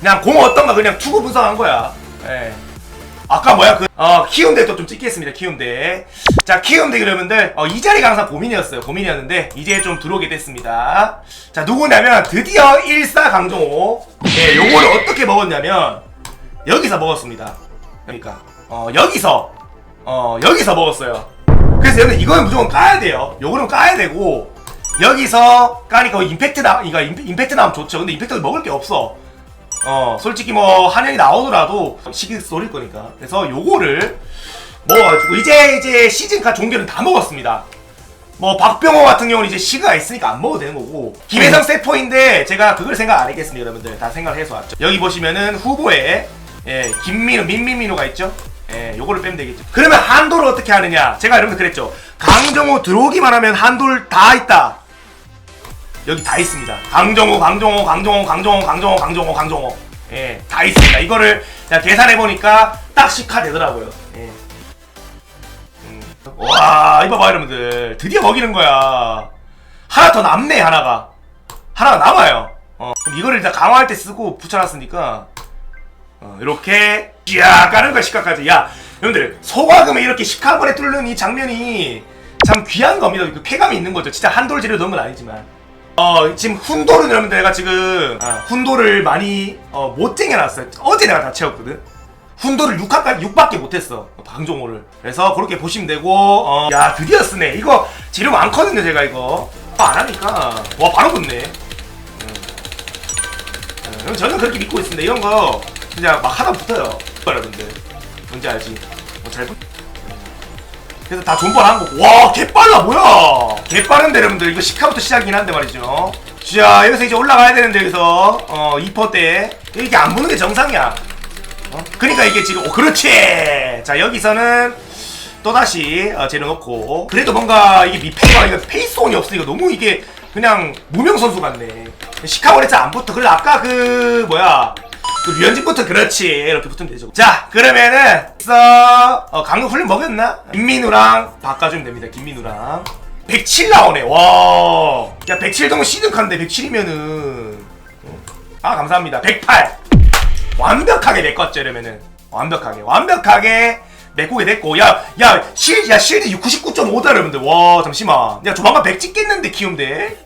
그냥 공 어떤가 그냥 투구 분석한 거야. 예. 아까 뭐야 그 어, 키움대 또 좀 찍겠습니다. 키움대. 자 키움대 여러분들 어, 이 자리가 항상 고민이었어요. 고민이었는데 이제 좀 들어오게 됐습니다. 자 누구냐면 드디어 14 강정호. 네, 요거를 어떻게 먹었냐면 여기서 먹었습니다. 그러니까 어, 여기서 어, 여기서 먹었어요. 그래서 여러분 이거는 무조건 까야 돼요. 요거는 까야 되고 여기서 까니까 임팩트 나 임- 임팩트 나면 좋죠. 근데 임팩트 먹을 게 없어. 어 솔직히 뭐 한영이 나오더라도 시기 쏠릴 거니까. 그래서 요거를 먹어가지고 이제 이제 시즌카 종결은 다 먹었습니다. 뭐 박병호 같은 경우는 이제 시그가 있으니까 안 먹어도 되는 거고. 김혜성 세포인데 제가 그걸 생각 안 했겠습니다 여러분들. 다 생각해서 왔죠. 여기 보시면은 후보에 예 김민우 민민민우가 있죠? 예 요거를 빼면 되겠죠. 그러면 한도를 어떻게 하느냐? 제가 여러분들 그랬죠. 강정호 들어오기만 하면 한도를 다 있다 여기 다 있습니다. 강정호, 강정호, 강정호, 강정호, 강정호, 강정호, 강정호. 예, 다 있습니다. 이거를 제가 계산해 보니까 딱 10카 되더라고요. 예. 음. 와, 이거 봐 여러분들. 드디어 먹이는 거야. 하나 더 남네 하나가. 하나가 남아요. 어, 그럼 이거를 일단 강화할 때 쓰고 붙여놨으니까 어, 이렇게 야 까는 거야 10카까지. 야, 여러분들 소과금에 이렇게 10카 한 번에 뚫는 이 장면이 참 귀한 겁니다. 그 쾌감이 있는 거죠. 진짜 한돌 재료 넣은 건 아니지만. 어 지금 훈도를 여러분들 내가 지금 아, 훈도를 많이 어, 못 쟁여놨어요. 어제 내가 다 채웠거든. 훈도를 6화까지 6밖에 못했어. 방종호를. 그래서 그렇게 보시면 되고 어, 야 드디어 쓰네. 이거 재료 많거든요 제가 이거. 아, 안 하니까. 와 바로 붙네. 음. 음, 저는 그렇게 믿고 있습니다. 이런 거 진짜 막 하다 붙어요. 여러분들. 뭔지 알지? 어, 잘 붙... 그래서 다 존버한 거고. 와 개빨라 뭐야. 개빠른데 여러분들. 이거 10카부터 시작이긴 한데 말이죠. 자 여기서 이제 올라가야 되는데 여기서. 어 2퍼 때. 이렇게 안 보는 게 정상이야. 어? 그러니까 이게 지금 오 그렇지! 자 여기서는 또다시 어, 재료 넣고. 그래도 뭔가 이게 미페이가 이거 페이스온이 없으니까 너무 이게 그냥 무명 선수 같네. 시카고레차 안 붙어. 그래 아까 그 뭐야 그 류현진부터 그렇지. 이렇게 붙으면 되죠. 자 그러면은 써. 어, 강력 훈련 먹였나? 김민우랑 바꿔주면 됩니다 김민우랑. 107 나오네. 와야 107 정도 시즌카인데 107이면은. 아 감사합니다. 108 완벽하게 메꿨죠 이러면은. 완벽하게. 완벽하게 메꾸게 됐고. 야야 실드 야 실드 99.5다 여러분들. 와 잠시만. 야 조만간 100 찍겠는데 키움대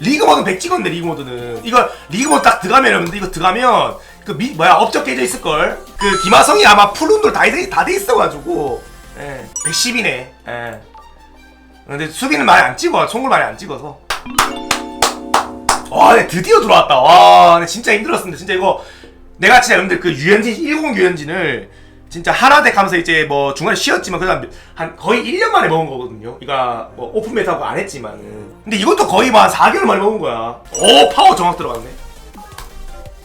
리그 모드는 100 찍었네 리그 모드는. 이거 리그 모드 딱 들어가면 여러분들 이거 들어가면 그 미, 뭐야 업적 깨져 있을걸? 그 김하성이 아마 풀운돌 다돼 있어가지고. 예. 110이네. 예. 근데 수비는 많이 안 찍어. 송골 많이 안 찍어서. 와, 네, 드디어 들어왔다. 와, 네, 진짜 힘들었습니다. 진짜 이거 내가 진짜 여러분들 그 유현진 10 유현진을 진짜 하나덱 하면서 이제 뭐 중간에 쉬었지만 그다음 한 거의 1년 만에 먹은 거거든요. 이거 뭐 오픈 메타고 안 했지만은. 근데 이것도 거의 뭐 한 4개월 만에 먹은 거야. 오, 파워 정확 들어갔네.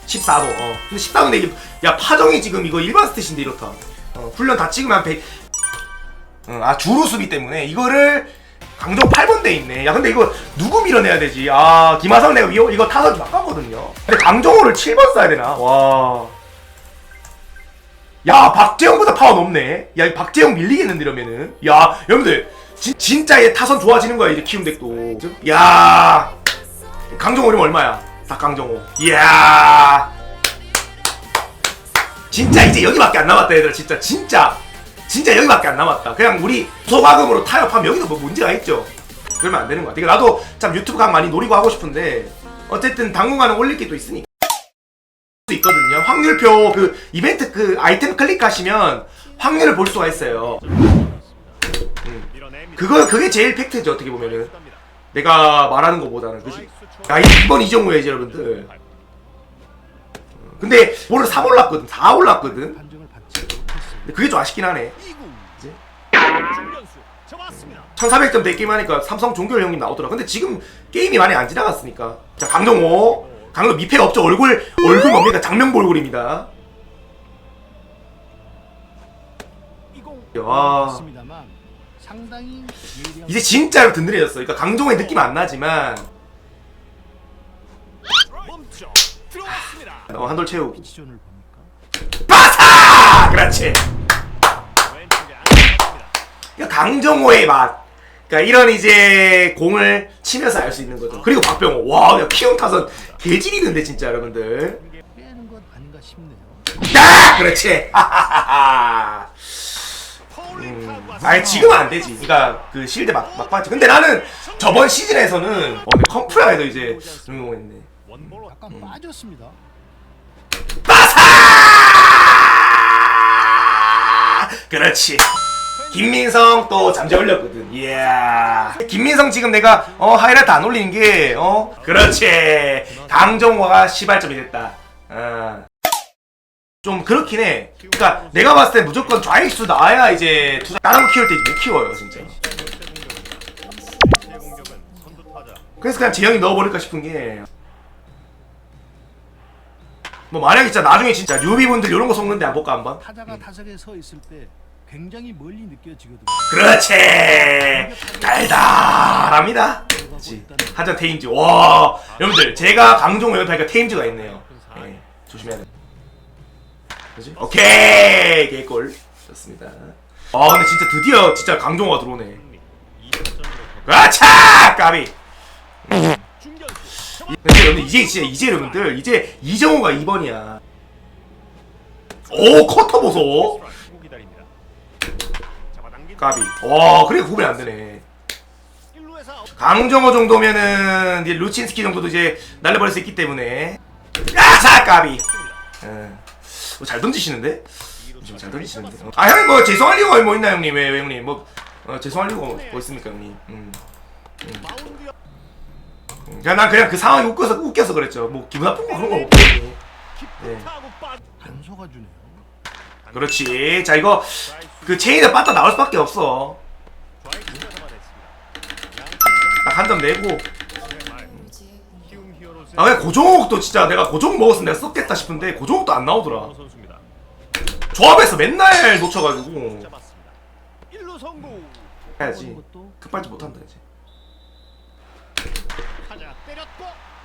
14도. 어. 근데 14도인데 이게 야, 파정이 지금 이거 일반 스탯인데 이렇다. 어, 훈련 다 찍으면 한 100. 어, 아, 주루 수비 때문에 이거를 강정 8번대 있네. 야, 근데 이거 누구 밀어내야 되지? 아, 김하성 내가 이거, 이거 타서 바꿨거든요. 근데 강정호를 7번 써야 되나? 와. 야, 박재영보다 파워 높네. 야, 이 박재영 밀리겠는데, 이러면은. 야, 여러분들. 진, 진짜 얘 타선 좋아지는 거야, 이제 키움 덱도. 야. 강정호 이름 얼마야? 딱 강정호. 이야. 진짜 이제 여기밖에 안 남았다, 얘들. 진짜, 진짜. 진짜 여기밖에 안 남았다. 그냥 우리 소가금으로 타협하면 여기도 뭐 문제가 있죠. 그러면 안 되는 것 같아. 그러니까 나도 참 유튜브 강 많이 노리고 하고 싶은데 어쨌든 당분간은 올릴 게 또 있으니까. 수 있거든요. 확률표 그 이벤트 그 아이템 클릭하시면 확률을 볼 수가 있어요. 음. 그거 그게 제일 팩트죠 어떻게 보면은 내가 말하는 것보다는 그지. 야 이번 이정우야 이제 여러분들. 근데 오늘 3 올랐거든. 4 올랐거든. 근데 그게 좀 아쉽긴 하네. 1400점 될 게임 하니까 삼성 종결 형님 나오더라. 근데 지금 게임이 많이 안 지나갔으니까. 자, 강정호. 강정 미패가 없죠. 얼굴, 얼굴 뭡니까? 장면보 얼굴입니다. 와. 예리한 이제 진짜로 든든해졌어. 그러니까 강정호의 느낌 안 나지만, 들어왔습니다. 어, 한돌 봅니까? 빠사! 그렇지. 그러니까 강정호의 맛. 그러니까 이런 이제 공을 치면서 알 수 있는 거죠. 그리고 박병호. 와, 야, 키움 타선 개질이는데 진짜 여러분들. 빼는 싶네요. 야 그렇지 음. 아니 지금은 안 되지 그러니까 그 실드 막, 막 봤지 근데 나는 저번 시즌에서는 어 근데 컴프라에도 이제 적용했네 원볼 약간 음. 빠졌습니다. 빠사 그렇지 김민성 또 잠재 올렸거든. 이야. 김민성 지금 내가 어 하이라이트 안 올리는 게 어? 그렇지. 강정화가 시발점이 됐다. 어. 좀 그렇긴 해. 그러니까 내가 봤을 때 무조건 좌익수 나와야 이제 투자. 다른 거 키울 때 못 키워요 진짜. 그래서 그냥 재영이 넣어버릴까 싶은 게. 뭐 만약에 진짜 나중에 진짜 뉴비분들 이런 거 속는데 안 볼까 한번? 타자가 타석에 서 있을 때 굉장히 멀리 느껴지거든요. 그렇지. 달달합니다. 그렇지. 한잔 테임즈. 와 여러분들 제가 강종호 연타니까 테임즈가 있네요. 네, 조심해야 돼. 그렇지? 오케이. 개골 좋습니다. 아 근데 진짜 드디어 진짜 강종호가 들어오네. 승리 2점으로 아차 까비. 근데 여러분들 이제 진짜 이제 여러분들 이제 이정호가 2번이야. 오 커터 보소. 스트라이크 기다립니다 잡아당긴 까비. 와 그래 구분이 안 되네. 1루에서 아웃 강정호 정도면은 이제 루친스키 정도도 이제 날려버릴 수 있기 때문에. 아차 까비. 예. 어, 잘 던지시는데? 좀잘 던지시는데. 어. 아 형님 뭐 죄송할 이유가 뭐 있나 형님? 왜, 왜 형님 뭐 어, 죄송할 이유가 뭐, 뭐 있습니까 형님? 음. 음. 그냥 난 그냥 그 상황이 웃겨서 웃겨서 그랬죠. 뭐 기분 나쁜 거 그런 거 없고. 네. 단소가 주네요. 그렇지. 자 이거 그 체인에 빠따 나올 수밖에 없어. 딱 한 점 내고. 아, 왜 고종욱도 진짜 내가 고종욱 먹었으면 내가 썼겠다 싶은데 고종욱도 안 나오더라. 조합에서 맨날 놓쳐가지고 잡았습니다 1루 성공 해야지. 급발진 못한다 이제.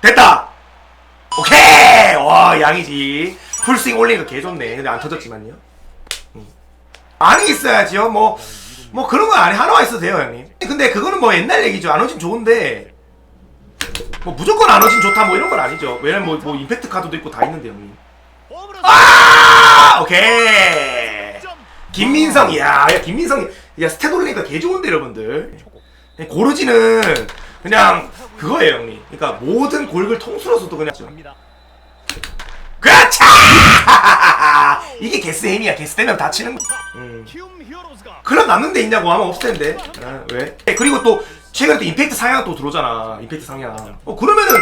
됐다. 오케이. 와 양이지. 풀스윙 올리는 거개 좋네. 근데 안 터졌지만요. 음. 안이 있어야지요. 뭐. 뭐 그런 거 안에 하나만 있어도 돼요 형님. 근데 그거는 뭐 옛날 얘기죠. 안 오진 좋은데. 뭐 무조건 안 오진 좋다 뭐 이런 건 아니죠. 왜냐면 뭐, 뭐 임팩트 카드도 있고 다 있는데 형님. 아 오케이. 점 김민성, 야, 야 김민성이, 야 스탯 올리니까 개 좋은데 여러분들. 그냥 고르지는 그냥 그거예요 형님. 그러니까 모든 골글 통틀어서도 그냥. 그렇지. 이게 게스햄이야. 게스 되면 다치는. 거. 음. 클럽 남는 데 있냐고 하면 없을 텐데. 아, 왜? 네, 그리고 또 최근에 또 임팩트 상향 또 들어오잖아. 임팩트 상향. 어 그러면은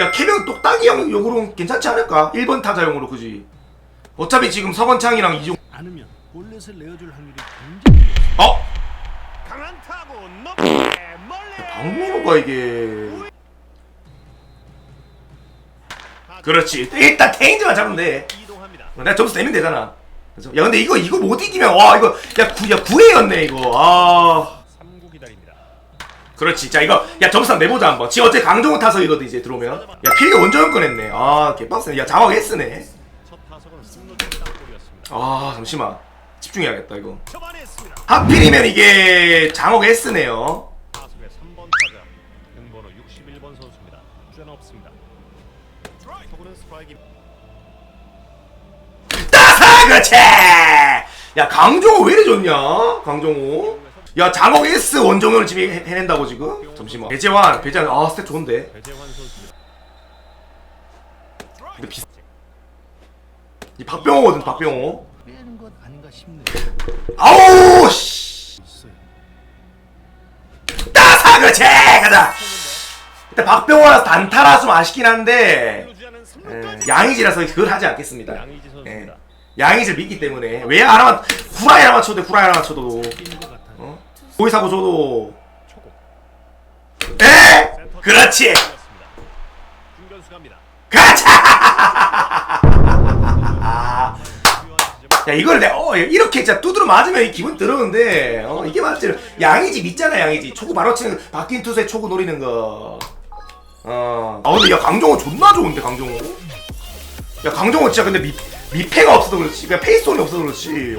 야 케빈 똑딱이 형 용으로 괜찮지 않을까? 1번 타자용으로 그지. 어차피 지금 서건창이랑 이종. 않으면 볼넷을 내어줄 확률이 굉장히. 어? 강한 높게 멀리 박민호가 이게. 그렇지. 일단 테인즈만 잡으면 돼. 이동합니다 내가 점수 내면 되잖아. 그죠? 야 근데 이거 이거 못 이기면 와 이거 야구야 구회였네 이거. 아. 3구 기다립니다 그렇지. 자 이거 야 점수 한번 내보자 한번. 지금 어째 강정호 타석이거든 이제 들어오면. 야 필기 원정현 꺼냈네. 아 개빡세네. 야 장학 S네. 첫 타석은 승로 쪽 땅볼이었습니다 아 잠시만 집중해야겠다 이거. 하필이면 이게 장학 S네요. 그렇지. 야 강정호 왜 이래 좋냐? 강정호. 야 장학 S 원정현을 지금 해- 해낸다고 지금? 잠시만. 배재환 배재환 아 스탯 좋은데. 근데 비... 이 박병호거든 박병호. 빼는 것 아닌가 싶네요. 아우 씨. 따사 그렇지 가자. 일단 박병호라서 단타라 좀 아쉽긴 한데 3루까지 양의지라서 그걸 하지 않겠습니다. 양의지 선수입니다 양의지를 믿기 때문에 왜 하나만 후라이 하나만 쳐도 후라이 하나만 쳐도. 어? 고의 사고 줘도 에 그렇지 가자. 야 이걸 내가 어 이렇게 진짜 두드려 맞으면 이 기분 들었는데 어 이게 맞지 양이지 믿잖아 양이지 초구 바로 치는 거, 바뀐 투수의 초구 노리는 거. 어. 아 근데 야 강정호 존나 좋은데 강정호. 야 강정호 진짜 근데 미 미패가 없어서 그렇지. 그냥 페이스온이 없어서 그렇지